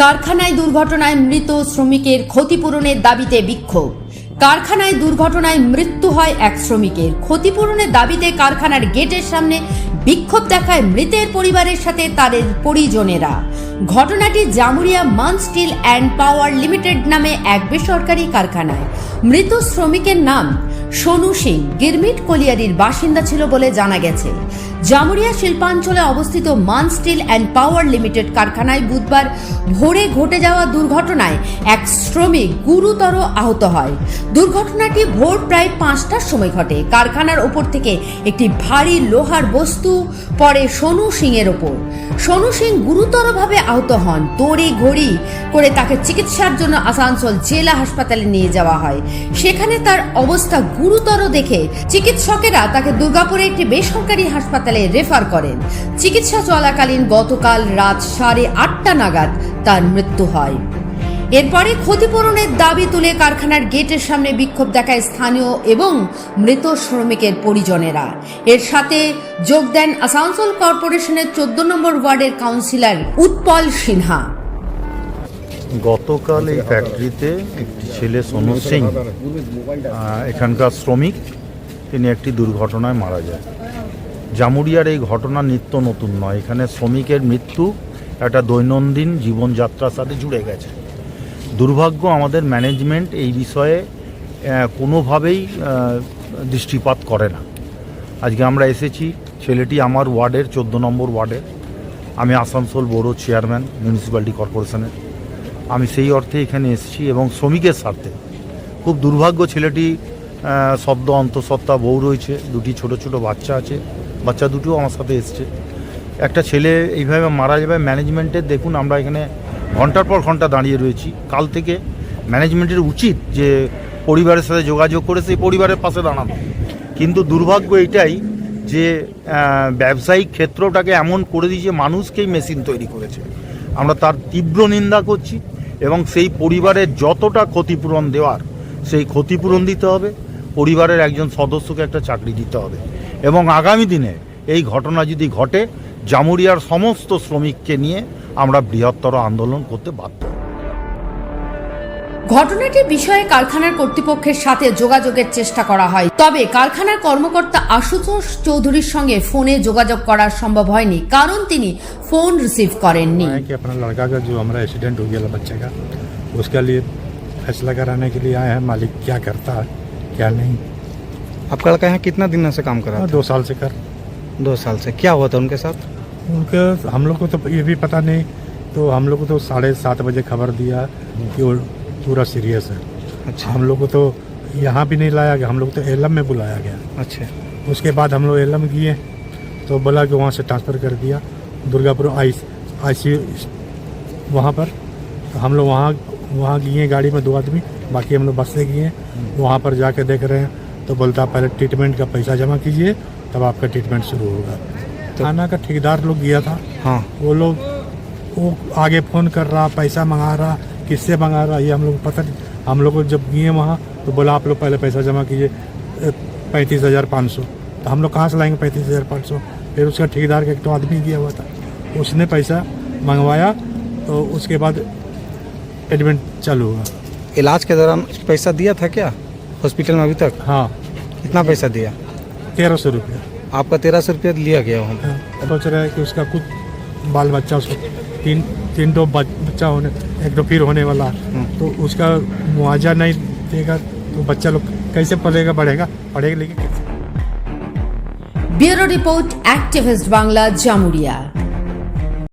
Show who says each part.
Speaker 1: কারখানায় দুর্ঘটনায় মৃত শ্রমিকের ক্ষতিপূরণের দাবিতে বিক্ষোভ। কারখানায় দুর্ঘটনায় মৃত্যু হয় এক শ্রমিকের। ক্ষতিপূরণের দাবিতে কারখানার গেটের সামনে বিক্ষোভ দেখায় মৃতের পরিবারের সাথে তাদের পরিজনেরা। ঘটনাটি জামুরিয়া মান স্টিল অ্যান্ড পাওয়ার লিমিটেড নামে এক বেসরকারি কারখানায়। মৃত শ্রমিকের নাম সোনু সিং। গিরমিট কলিয়ারির বাসিন্দা ছিল বলে জানা গেছে। জামুরিয়া শিল্পাঞ্চলে অবস্থিত মান স্টিল অ্যান্ড পাওয়ার লিমিটেড কারখানায় বুধবার ভোরে ঘটে যাওয়া দুর্ঘটনায় এক শ্রমিক গুরুতর আহত হয়। দুর্ঘটনাটি ভোর প্রায় পাঁচটার সময় ঘটে। কারখানার ওপর থেকে একটি ভারী লোহার বস্তু পড়ে সোনু সিং এর ওপর। সোনু সিং গুরুতরভাবে আহত হন। দড়ি ঘড়ি করে তাকে চিকিৎসার জন্য আসানসোল জেলা হাসপাতালে নিয়ে যাওয়া হয়। সেখানে তার অবস্থা গুরুতর দেখে চিকিৎসকেরা তাকে দুর্গাপুরে একটি বেসরকারি হাসপাতালে রেফার করেন। চিকিৎসা চলাকালীন গতকাল রাত সাড়ে আটটা নাগাদ তার মৃত্যু হয়। এরপরে ক্ষতিপূরণের দাবি তুলে কারখানার গেটের সামনে বিক্ষোভ দেখায় স্থানীয় এবং মৃত শ্রমিকের পরিজনেরা। এর সাথে যোগ দেন আসানসোল কর্পোরেশনের চোদ্দ নম্বর ওয়ার্ডের কাউন্সিলর উৎপল সিনহা।
Speaker 2: গতকাল এই ফ্যাক্টরিতে একটি ছেলে সোনু সিং এখানকার শ্রমিক, তিনি একটি দুর্ঘটনায় মারা যায়। জামুরিয়ার এই ঘটনা নিত্য নতুন নয়। এখানে শ্রমিকের মৃত্যু, একটা দৈনন্দিন জীবনযাত্রার সাথে জুড়ে গেছে। দুর্ভাগ্য আমাদের ম্যানেজমেন্ট এই বিষয়ে কোনোভাবেই দৃষ্টিপাত করে না। আজকে আমরা এসেছি, ছেলেটি আমার ওয়ার্ডের, চোদ্দ নম্বর ওয়ার্ডের। আমি আসানসোল বড় চেয়ারম্যান, মিউনিসিপ্যালিটি কর্পোরেশনের। আমি সেই অর্থে এখানে এসেছি এবং শ্রমিকের স্বার্থে। খুব দুর্ভাগ্য ছেলেটি শব্দ, অন্তঃসত্ত্বা বউ রয়েছে, দুটি ছোট ছোট বাচ্চা আছে। বাচ্চা দুটোও আমার সাথে এসছে। একটা ছেলে এইভাবে মারা যাবে ম্যানেজমেন্টের দেখুন আমরা এখানে ঘণ্টার পর ঘণ্টা দাঁড়িয়ে রয়েছি। কাল থেকে ম্যানেজমেন্টের উচিত যে পরিবারের সাথে যোগাযোগ করে সেই পরিবারের পাশে দাঁড়ানো। কিন্তু দুর্ভাগ্য এটাই যে ব্যবসায়িক ক্ষেত্রটাকে এমন করে দিয়েছে, মানুষকেই মেশিন তৈরি করেছে। আমরা তার তীব্র নিন্দা করছি এবং সেই পরিবারের যতটা ক্ষতিপূরণ দেওয়ার, সেই ক্ষতিপূরণ দিতে হবে। পরিবারের একজন সদস্যকে একটা চাকরি দিতে হবে। এবং আগামী দিনে এই ঘটনা যদি ঘটে জামুরিয়ার সমস্ত শ্রমিককে নিয়ে আমরা বৃহত্তর আন্দোলন করতে বাধ্য হব।
Speaker 1: ঘটনাটির বিষয়ে কারখানার কর্তৃপক্ষের সাথে যোগাযোগের চেষ্টা করা হয় তবে কারখানার কর্মকর্তা আশুতোষ চৌধুরীর সঙ্গে ফোনে যোগাযোগ করা সম্ভব হয়নি কারণ তিনি ফোন রিসিভ করেননি
Speaker 3: है कि अपना लड़का का जो हमारा एक्सीडेंट हो गया था बच्चे का उसके लिए फैसला कराने के लिए आए हैं मालिक क्या करता है क्या नहीं
Speaker 4: आपका लड़का यहाँ कितना दिन से काम कर रहा
Speaker 3: हाँ,
Speaker 4: था?
Speaker 3: दो साल से कर।
Speaker 4: दो साल से। क्या हुआ था उनके साथ?
Speaker 3: उनके हम लोग को तो ये भी पता नहीं तो हम लोग को तो साढ़े सात बजे खबर दिया कि वो पूरा सीरियस है।
Speaker 4: अच्छा।
Speaker 3: हम लोग को तो यहाँ भी नहीं लाया गया हम लोग तो एलम में बुलाया गया।
Speaker 4: अच्छा।
Speaker 3: उसके बाद हम लोग एलम किए तो बोला कि वहाँ से ट्रांसफ़र कर दिया दुर्गापुर आई आई सी वहाँ पर। तो हम लोग वहाँ वहाँ गए गाड़ी में दो आदमी बाकी हम लोग बस से गए वहाँ पर जाके देख रहे हैं। तो बोलता पहले ट्रीटमेंट का पैसा जमा कीजिए तब आपका ट्रीटमेंट शुरू होगा। तो थाना का ठेकेदार लोग गया था।
Speaker 4: हाँ।
Speaker 3: वो लोग वो आगे फ़ोन कर रहा पैसा मंगा रहा किससे मंगा रहा ये हम लोग पता नहीं। हम लोग जब गए वहाँ तो बोला आप लोग पहले पैसा जमा कीजिए पैंतीस हज़ार पाँच सौ। तो हम लोग कहाँ से लाएँगे पैंतीस हज़ार पाँच सौ? फिर उसका ठेकेदार का एक तो आदमी गया हुआ था। उसने पैसा मंगवाया तो उसके बाद एडमिट चालू हुआ।
Speaker 4: इलाज के दौरान पैसा दिया था क्या? हॉस्पिटल में अभी तक?
Speaker 3: हाँ।
Speaker 4: कितना पैसा दिया?
Speaker 3: तेरह सौ रुपया।
Speaker 4: आपका तेरह सौ रुपया लिया गया वहाँ हाँ,
Speaker 3: सोच रहा है कि उसका कुछ बाल बच्चा उसको तीन तीन दो बच्चा होने एक दो फिर होने वाला। हाँ। तो उसका मुआवजा नहीं देगा तो बच्चा लोग कैसे पलेगा बढ़ेगा? पढ़ेगा लेकिन
Speaker 1: bureau report activist Bangla Jamuria.